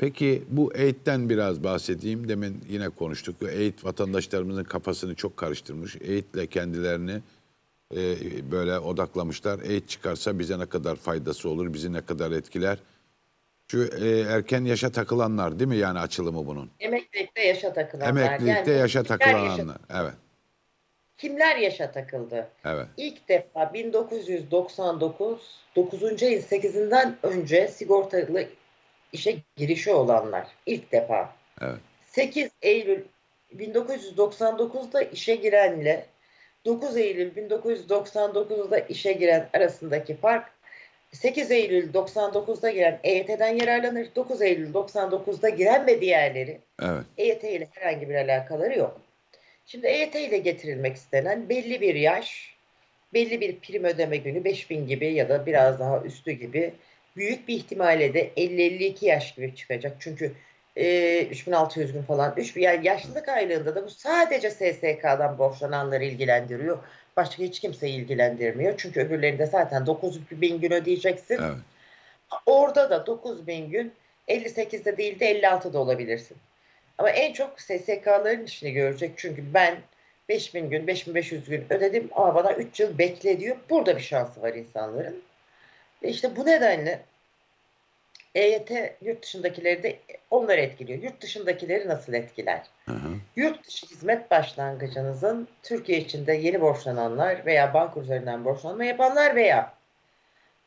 Peki bu eğitimden biraz bahsedeyim. Demin yine konuştuk. Eğit vatandaşlarımızın kafasını çok karıştırmış. Eğitle kendilerini e, böyle odaklamışlar. Eğit çıkarsa bize ne kadar faydası olur, bizi ne kadar etkiler. Şu e, erken yaşa takılanlar değil mi yani açılımı bunun? Emeklilikte yaşa takılanlar. Emeklilikte Yani yaşa takılanlar. Evet, Kimler yaşa takıldı? evet. İlk defa 1999 9. ayın 8'inden önce sigortalı işe girişi olanlar. İlk defa. Evet. 8 Eylül 1999'da işe girenle 9 Eylül 1999'da işe giren arasındaki fark 8 Eylül 99'da giren EYT'den yararlanır. 9 Eylül 99'da giren ve diğerleri Evet. EYT ile herhangi bir alakaları yok. Şimdi EYT ile getirilmek istenen belli bir yaş, belli bir prim ödeme günü 5000 gibi ya da biraz daha üstü gibi büyük bir ihtimalle de 50-52 yaş gibi çıkacak. Çünkü e, 3600 gün falan. 3, yani yaşlılık aylığında da bu sadece SSK'dan borçlananları ilgilendiriyor. Başka hiç kimseyi ilgilendirmiyor. Çünkü öbürlerinde zaten 9000 gün ödeyeceksin. Evet. Orada da 9000 gün 58'de değil de 56'da olabilirsin. Ama en çok SSK'ların işini görecek. Çünkü ben 5000 gün, 5500 gün ödedim ama bana 3 yıl bekle diyor. Burada bir şansı var insanların. Ve işte bu nedenle EYT yurt dışındakileri de onlar etkiliyor. Yurt dışındakileri nasıl etkiler? Hı hı. Yurt dışı hizmet başlangıcınızın Türkiye içinde yeni borçlananlar veya banka üzerinden borçlanma yapanlar veya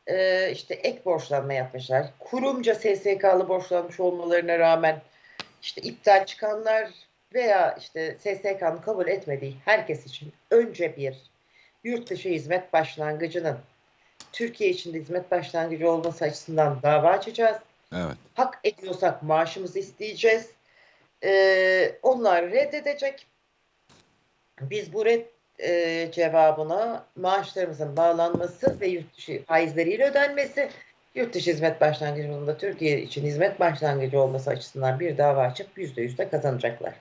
e, işte ek borçlanma yapmışlar. Kurumca SSK'lı borçlanmış olmalarına rağmen işte iptal çıkanlar veya işte SSK'nın kabul etmediği herkes için önce bir yurt dışı hizmet başlangıcının Türkiye içinde hizmet başlangıcı olması açısından dava açacağız Evet. hak ediyorsak maaşımızı isteyeceğiz. Ee, onlar reddedecek. Biz bu red e, cevabına maaşlarımızın bağlanması ve yurt dışı faizleriyle ödenmesi, yurt dışı hizmet başlangıcında Türkiye için hizmet başlangıcı olması açısından bir dava açıp %100 de kazanacaklar.